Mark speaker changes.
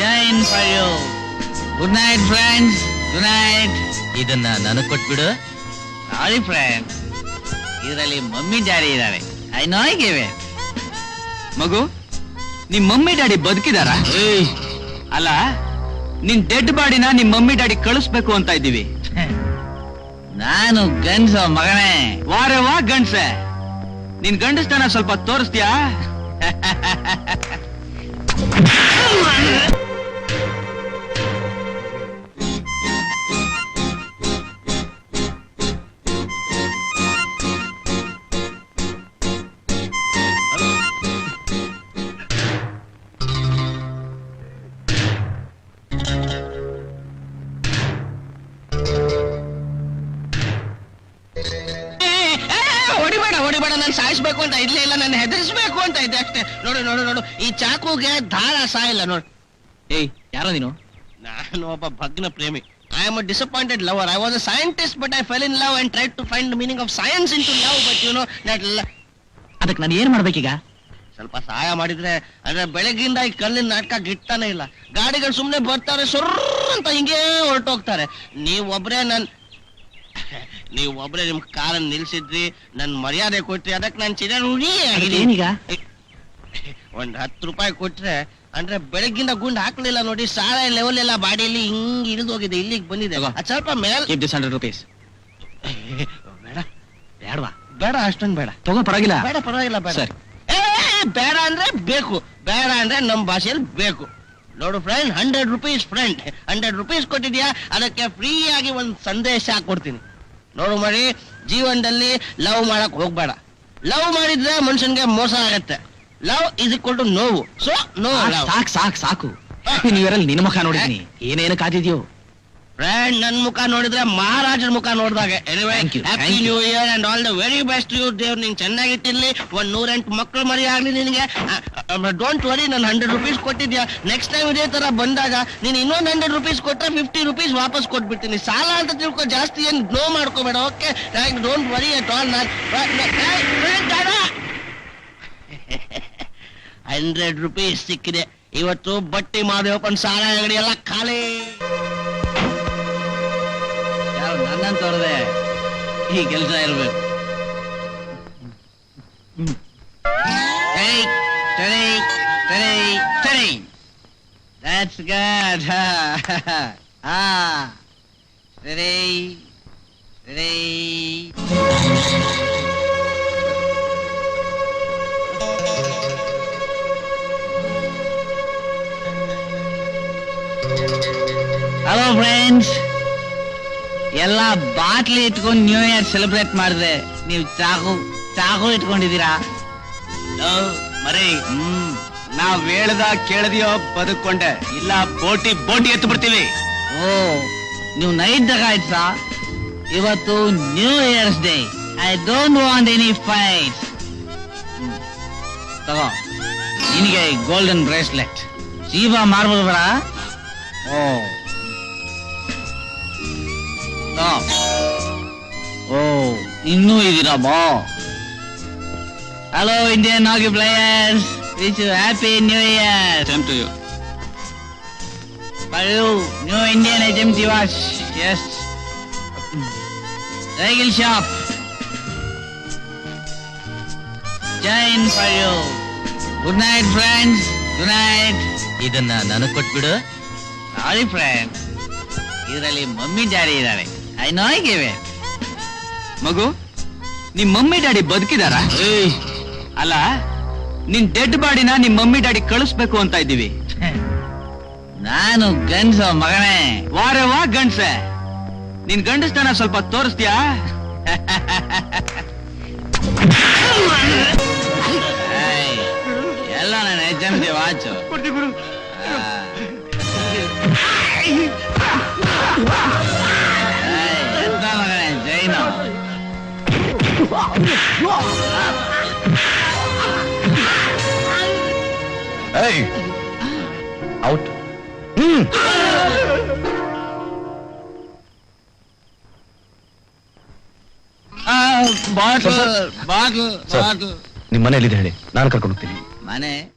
Speaker 1: Jain for you good night friends good night
Speaker 2: ಇದನ್ನ ನನಗ್ ಕೊಟ್ಬಿಡು.
Speaker 1: ಸಾರಿ ಫ್ರೆಂಡ್ಸ್ ಇದರಲ್ಲಿ ಮಮ್ಮಿ ಡ್ಯಾಡಿ ಇದ್ದಾರೆ. ಐ ನೋ ಗಿವ್
Speaker 3: ಮಗು ನಿಮ್ ಮಮ್ಮಿ ಡ್ಯಾಡಿ ಬದುಕಿದಾರ? ಅಲ್ಲ ನಿನ್ ಡೆಡ್ ಬಾಡಿನ ನಿಮ್ ಮಮ್ಮಿ ಡ್ಯಾಡಿ ಕಳಿಸ್ಬೇಕು ಅಂತ ಇದ್ದೀವಿ.
Speaker 1: ನಾನು ಗಂಡ್ಸ ಮಗನೇ.
Speaker 3: ವಾರ ವಾ ಗಂಡ್ಸೆ. ನಿನ್ ಗಂಡಸ್ತನ ಸ್ವಲ್ಪ ತೋರಿಸ್ತೀಯಾ?
Speaker 4: ಹೊಡಿಬೇಡ ಹೊಡಿಬೇಡ ನಾನು ಸಾಯಿಸ್ಬೇಕು ಅಂತ ಇರ್ಲೇ ಇಲ್ಲ ನಾನು ಹೆದರಿಸ್ಬೇಕು ಅಂತ ಇದ್ದೆ ಅಷ್ಟೇ. ನೋಡು ನೋಡು ನೋಡು ಈ ಚಾಕುಗೆ ದಾರ ಸಾಯಿಲ್ಲ ನೋಡು.
Speaker 3: ಏಯ್ ಯಾರೋ ನೀನು?
Speaker 4: ನಾನು ಒಬ್ಬ ಭಗ್ನ ಪ್ರೇಮಿ. I am a disappointed lover I was a scientist but I fell in love and try to find meaning of science in to love but you know that
Speaker 3: ಅದಕ್ಕೆ ನಾನು ಏನ್ ಮಾಡ್ಬೇಕೀಗ?
Speaker 4: ಸ್ವಲ್ಪ ಸಹಾಯ ಮಾಡಿದ್ರೆ ಅಂದ್ರೆ ಬೆಳಗ್ಗಿಂದ ಈ ಕಲ್ಲಿನ ನಾಟಕ ಗಿಟ್ತಾನೆ ಇಲ್ಲ. ಗಾಡಿಗಳು ಸುಮ್ಮನೆ ಬರ್ತಾರೆ ಸುರ್ರ ಅಂತ ಹಿಂಗೇ ಹೊರಟೋಗ್ತಾರೆ. ನೀವ್ ಒಬ್ರೇ ನನ್ ನೀವ್ ಒಬ್ರೇ ನಿಮ್ ಕಾರನ್ನ ನಿಲ್ಸಿದ್ರಿ ನನ್ ಮರ್ಯಾದೆ ಕೊಟ್ರಿ ಅದಕ್ಕೆ ನಾನ್ ಚಿರ ಋಣಿ ಆಗಿದ್ದೀನಿ.
Speaker 3: ಏನೀಗ
Speaker 4: ಒಂದ್ ಹತ್ತು ರೂಪಾಯಿ ಕೊಟ್ರೆ ಅಂದ್ರೆ ಬೆಳಗ್ಗಿಂದ ಗುಂಡ್ ಹಾಕ್ಲಿಲ್ಲ ನೋಡಿ ಸಾಲ ಲೆವೆಲ್ ಎಲ್ಲ ಬಾಡಿಯಲ್ಲಿ ಹಿಂಗ್ ಇಳಿದು ಹೋಗಿದೆ ಇಲ್ಲಿಗೆ ಬಂದಿದೆ. ಅದ್ ಸ್ವಲ್ಪ ಮೇಲ್
Speaker 3: ಕೀಪ್ ದಿಸ್ ಹಂಡ್ರೆಡ್ ರುಪೀಸ್
Speaker 4: ಬೇಡ.
Speaker 3: ಬೇಡವಾ?
Speaker 4: ಬೇಡ ಅಷ್ಟೊಂದು ಬೇಡ.
Speaker 3: ತಗೋ ಪರವಾಗಿಲ್ಲ.
Speaker 4: ಬೇಡ ಪರವಾಗಿಲ್ಲ ಬೇಡ.
Speaker 3: ಸರಿ.
Speaker 4: ಬೇಡ ಅಂದ್ರೆ ಬೇಕು. ಬೇಡ ಅಂದ್ರೆ ನಮ್ಮ ಭಾಷೆಯಲ್ಲಿ ಬೇಕು. ನೋಡು friend hundred rupees friend hundred rupees ಕೊಟ್ಟಿದ್ಯಾ? ಅದಕ್ಕೆ ಫ್ರೀ ಆಗಿ ಒಂದ್ ಸಂದೇಶ ಕೊಡ್ತೀನಿ. ನೋಡು ಮಾಡಿ ಜೀವನದಲ್ಲಿ ಲವ್ ಮಾಡಕ್ ಹೋಗ್ಬೇಡ. ಲವ್ ಮಾಡಿದ್ರೆ ಮನುಷ್ಯನ್ಗೆ ಮೋಸ ಆಗತ್ತೆ. ಲವ್ ಇಸ್ ಇಕ್ವಲ್ ಟು ನೋವು ಸೊ ನೋ ಲವ್
Speaker 3: ಸಾಕು ಸಾಕ್ ಸಾಕು. ನ್ಯೂ ನಿನ್ನ ಮುಖ ನೋಡಿದೀನಿ. ಏನೇನು ಕಾದಿದ್ಯೋ?
Speaker 4: ಫ್ರೆಂಡ್ ನನ್ ಮುಖ ನೋಡಿದ್ರೆ ಮಹಾರಾಜರ ಮುಖ ನೋಡಿದಾಗ.
Speaker 3: Happy
Speaker 4: new year and all the very best you ದೇವ್ರು ನಿಂಗೆ ಚೆನ್ನಾಗಿಟ್ಟಿರ್ಲಿ. ಒಂದ್ ನೂರೆಂಟು ಮಕ್ಕಳು ಮರಿ ಆಗ್ಲಿ ನಿನಗೆ. ಡೋಂಟ್ ವರಿ ನಾನು ಹಂಡ್ರೆಡ್ ರುಪೀಸ್ ಕೊಟ್ಟಿದ್ಯಾ. ನೆಕ್ಸ್ಟ್ ಟೈಮ್ ಇದೇ ತರ ಬಂದಾಗ ನೀನು ಇನ್ನೊಂದು ಹಂಡ್ರೆಡ್ ರುಪೀಸ್ ಕೊಟ್ರೆ ಫಿಫ್ಟಿ ರುಪೀಸ್ ವಾಪಸ್ ಕೊಟ್ಬಿಡ್ತೀನಿ. ಸಾಲ ಅಂತ ತಿಳ್ಕೊ ಜಾಸ್ತಿ ಏನ್ ನೋ ಮಾಡ್ಕೋಬೇಡ okay don't worry at all non hundred rupees ಸಿಕ್ಕಿದೆ. ಇವತ್ತು ಬಟ್ಟಿ ಮಾದೇವಪ್ಪನ್ ಸಾಲ ಅಂಗಡಿ ಎಲ್ಲ ಖಾಲಿ.
Speaker 1: ಯಾರು ನನ್ನನ್ನು ತೋರದೆ ಈ ಕೆಲಸ ಇರ್ಬೇಕು Hey, steady, steady, steady. That's good. ah, steady, steady. Hello friends ಎಲ್ಲ ಬಾಟ್ಲಿ ಇಟ್ಕೊಂಡು ನ್ಯೂ ಇಯರ್ ಸೆಲೆಬ್ರೇಟ್ ಮಾಡಿದ್ರೆ ನೀವು ಚಾಕು ಚಾಕು ಇಟ್ಕೊಂಡಿದ್ದೀರಾ
Speaker 3: ಮರೇ
Speaker 1: ಹ್ಮ್
Speaker 3: ನಾವ್ ಹೇಳ್ದ ಕೇಳದಿಯೋ ಬದುಕೊಂಡೆ ಇಲ್ಲ ಬೋಟಿ ಬೋಟಿ ಎತ್ತು ಬಿಡ್ತೀವಿ
Speaker 1: ಓ ನೀವು ನೈಟ್ ದಗಾಯ್ತಾ ಇವತ್ತು new year's day I don't want any fights ತಗೋ ನಿನಗೆ ಗೋಲ್ಡನ್ ಬ್ರೇಸ್ಲೆಟ್ ಜೀವ ಮಾರ್ಬೋದು ಬರ ಓ ತಗೋ. ಓ ಇನ್ನೂ ಇದೀರಾ ಬಾ hello Indian hockey players wish you happy new year
Speaker 3: same to you
Speaker 1: For you, new Indian HMT watch. Yes. Cycle shop. Jain for you. Good night, friends. Good night.
Speaker 2: ಇದನ್ನ ನನಗ್ ಕೊಟ್ಬಿಡು
Speaker 1: Sorry, friends. ಇದರಲ್ಲಿ mummy daddy ಇದ್ದಾರೆ I know I give it.
Speaker 3: ಮಗು ನಿಮ್ mummy daddy ಬದುಕಿದಾರ? ಅಲ್ಲ ನಿನ್ dead ಬಾಡಿನ ನಿಮ್ ಮಮ್ಮಿ ಡ್ಯಾಡಿ ಕಳಿಸ್ಬೇಕು ಅಂತ ಇದ್ದೀವಿ.
Speaker 1: ನಾನು ಗಂಡ್ಸ ಮಗನೇ.
Speaker 3: ವಾರೆ ವಾ ಗಂಡ್ಸೆ. ನಿನ್ ಗಂಡಸ್ತನ ಸ್ವಲ್ಪ ತೋರಿಸ್ತೀಯಾ?
Speaker 1: ಎಲ್ಲ ನನ್ನ ಹೆಜ್ಜೆ
Speaker 2: watch. Out.
Speaker 1: Bottle.
Speaker 2: Bottle.
Speaker 1: Bottle
Speaker 2: ಇದೆ ಮನೇಲಿದೆ ಹೇಳಿ. ನಾನು ಕರ್ಕೊಂಡು ಹೋಗ್ತೀನಿ.
Speaker 1: ಮನೆ.